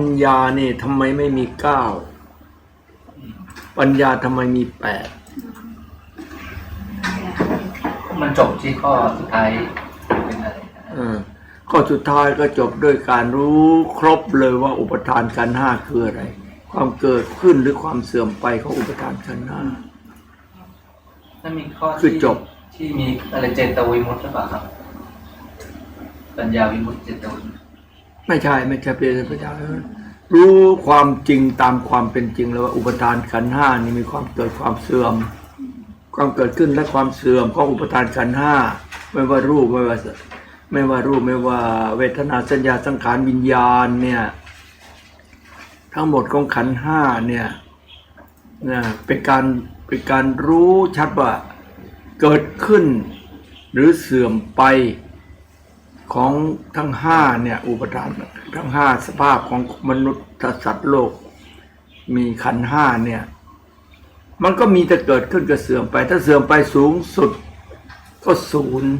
ญญานี่ทำไมไม่มีเก้าปัญญาทำไมมีแปดมันจบที่ข้อสุดท้ายเป็นอะไรนะเออข้อสุดท้ายก็จบด้วยการรู้ครบเลยว่าอุปทานขันธ์ห้าคืออะไร ความเกิดขึ้นหรือความเสื่อมไปของอุปทานขันธ์ห้าถ้ามีข้อคือที่จบที่มีอะไรเจตวิมุตต์หรือเปล่าครับปัญญาวิมุตต์เจตวิมุตต์ ไม่ใช่ไม่ใช่เป็นปัญญารู้ความจริงตามความเป็นจริงแล้วว่าอุปทานขันห้านี่มีความเกิดความเสื่อม ความเกิดขึ้นและความเสื่อมของอุปทานขันห้าไม่ว่ารูปไม่ว่าไม่ว่ารูปไม่ว่าเวทนาสัญญาสังขารวิญญาณเนี่ยทั้งหมดของขันห้าเนี่ยนะเป็นการเป็นการรู้ชัดว่าเกิดขึ้นหรือเสื่อมไป ของทั้งห้าเนี่ยอุปทานทั้งห้าสภาพของมนุษย์สัตว์โลก มีขันห้าเนี่ย มันก็มีแต่เกิดขึ้นกับเสื่อมไป ถ้าเสื่อมไปสูงสุดก็ศูนย์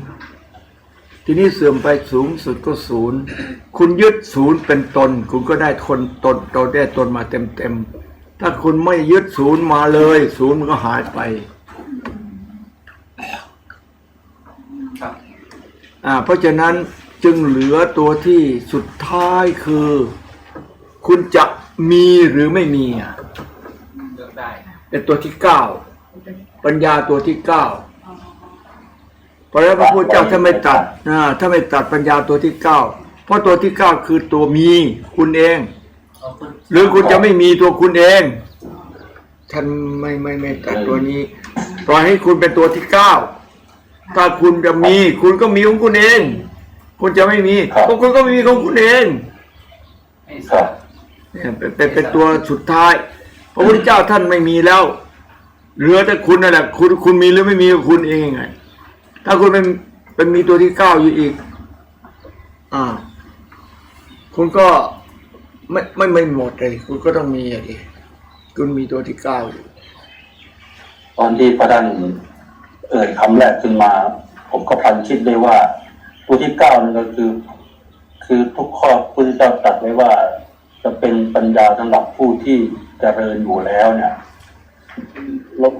ทีนี้เสื่อมไปสูงสุดก็ศูนย์คุณยึดศูนย์เป็นตน คุณก็ได้คนตนตนได้ตนมาเต็มเต็มถ้าคุณไม่ยึดศูนย์มาเลย ศูนย์มันก็หายไป ครับ อ่าเพราะฉะนั้นจึงเหลือตัวที่สุดท้ายคือ คุณจะมีหรือไม่มีอะเลือกได้เป็นตัวที่เก้าปัญญาตัวที่เก้าเพราะฉะนั้นพระพุทธเจ้าถ้าไม่ตัดนะถ้าไม่ตัดปัญญาตัวที่เก้าเพราะตัวที่เก้าคือตัวมีคุณเอง หรือคุณจะไม่มีตัวคุณเองท่านไม่ไม่ไม่ตัดตัวนี้ปล่อยให้คุณเป็นตัวที่เก้า ถ้าคุณจะมี คุณก็มีของคุณเอง คุณจะไม่มีก็คุณก็มีของคุณเองให้คสัรัตบว์เนี่ยเป็นเป็นเป็นตัวสุดท้ายพระพุทธเจ้าท่านไม่มีแล้วเหลือแต่คุณนั่นแหละคุณคุณมีหรือไม่มีก็คุณเองไง ถ้าคุณเป็นเป็นมีตัวที่เก้าอยู่อีก อ่า คุณก็ไม่ไม่ไม่หมดเลยคุณก็ต้องมีอะดิคุณมีตัวที่เก้าอยู่ ตอนที่พระท่าน เอ่ยคำแรกขึ้นมา ผมก็พลันคิดได้ว่าตัวที่เก้านั่นก็คือ คือทุกข้อพุทธเจ้าตรัสไว้ว่า จะเป็นปัญญาสำหรับผู้ที่เจริญอยู่แล้วเนี่ยลบ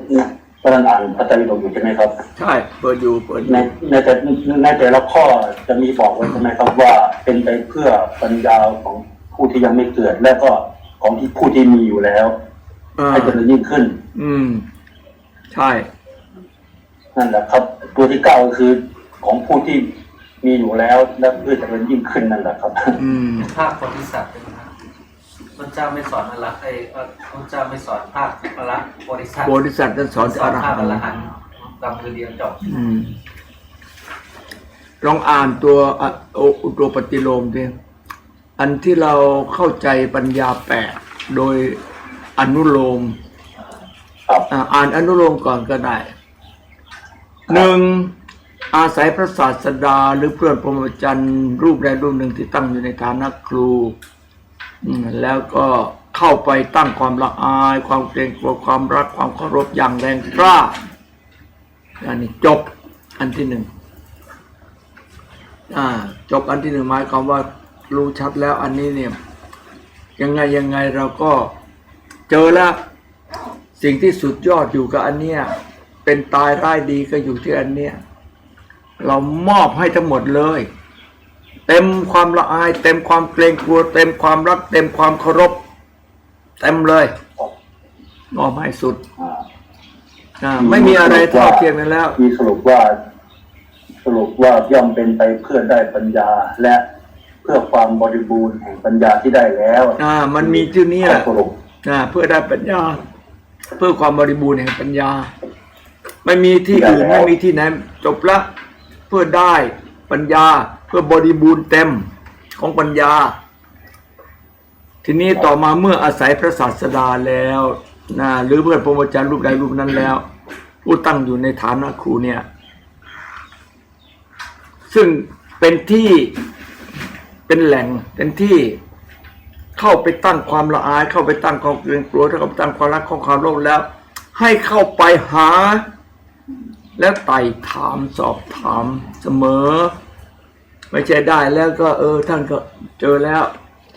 พระท่านอ่านพระไตรปิฎกอยู่ใช่ไหมครับ ใช่ เปิดอยู่เปิดอในยู่ในแต่ในแต่ละข้อจะมีบอกไว้ใช่ไหมครับว่าเป็นไปเพื่อปัญญาของผู้ที่ยังไม่เกิด และก็ของที่ผู้ที่มีอยู่แล้วอ่าให้เจริญยิ่งขึ้น อืม ใช่ นั่นแหละครับ ตัวที่เก้าก็คือของผู้ที่มีอยู่แล้วและเพื่อเจริญยิ่งขึ้นนั่นแหละครับ อืมภาคโพธิสัตว์เป็นไงพระเจ้าไม่สอนอรหันต์ไอ้เอ่อพระเจ้าไม่สอนภาคอรหันต์โพธิสัตว์โพธิสัตว์ท่านสอนสออนรภาหัคนอรต์หันต์กำมือเดียวจบอืมลองอ่านตัวอะโอตัวปฏิโลมดิอันที่เราเข้าใจปัญญาแปดโดยอนุโลมครับ อ่าอ่านอนุโลมก่อนก็ได้ หนึ่งอาศัยพระศาสดา หรือเพื่อนพรหมจรรย์รูปใดรูปหนึ่งที่ตั้งอยู่ในฐานะครูแล้วก็เข้าไปตั้งความละอาย ความเกรงกลัวความรักความเคารพอย่างแรงกล้าอันนี้จบอันที่หนึ่งจบอันที่หนึ่งหมายความว่ารู้ชัดแล้วอันนี้เนี่ยยังไงยังไงเราก็เจอแล้วสิ่งที่สุดยอดอยู่กับอันเนี้ย เป็นตายร้ายดีก็อยู่ที่อันเนี้ยเรามอบให้ทั้งหมดเลย เต็มความละอาย เต็มความเกรงกลัว เต็มความรัก เต็มความเคารพเต็มเลยมอบให้สุดอ่าอ่าไม่มีอะไรเท่าเทียมกันแล้วมีสรุปว่า สรุปว่าย่อมเป็นไปเพื่อได้ปัญญาและเพื่อความบริบูรณ์แห่งปัญญาที่ได้แล้ว อ่า มันมีที่นี้แหละข้อสรุปอ่า เพื่อได้ปัญญา เพื่อความบริบูรณ์แห่งปัญญา ไม่มีที่อื่นไม่มีที่ไหนจบละเพื่อได้ปัญญาเพื่อบริบูรณ์เต็มของปัญญา ทีนี้ต่อมาเมื่ออาศัยพระศาสดาแล้วนะหรือเพื่อนพรหมจารย์รูปใดรูปนั้นแล้ว ผู้ตั้งอยู่ในฐานะครูเนี่ย ซึ่งเป็นที่เป็นแหล่งเป็นที่เข้าไปตั้งความละอาย เข้าไปตั้งความเกรงกลัวเข้าไปตั้งความรักของความโลภแล้ว ให้เข้าไปหา และไต่ถามสอบถามเสมอ ไม่ใช่ได้แล้วก็เออท่านก็เจอแล้ว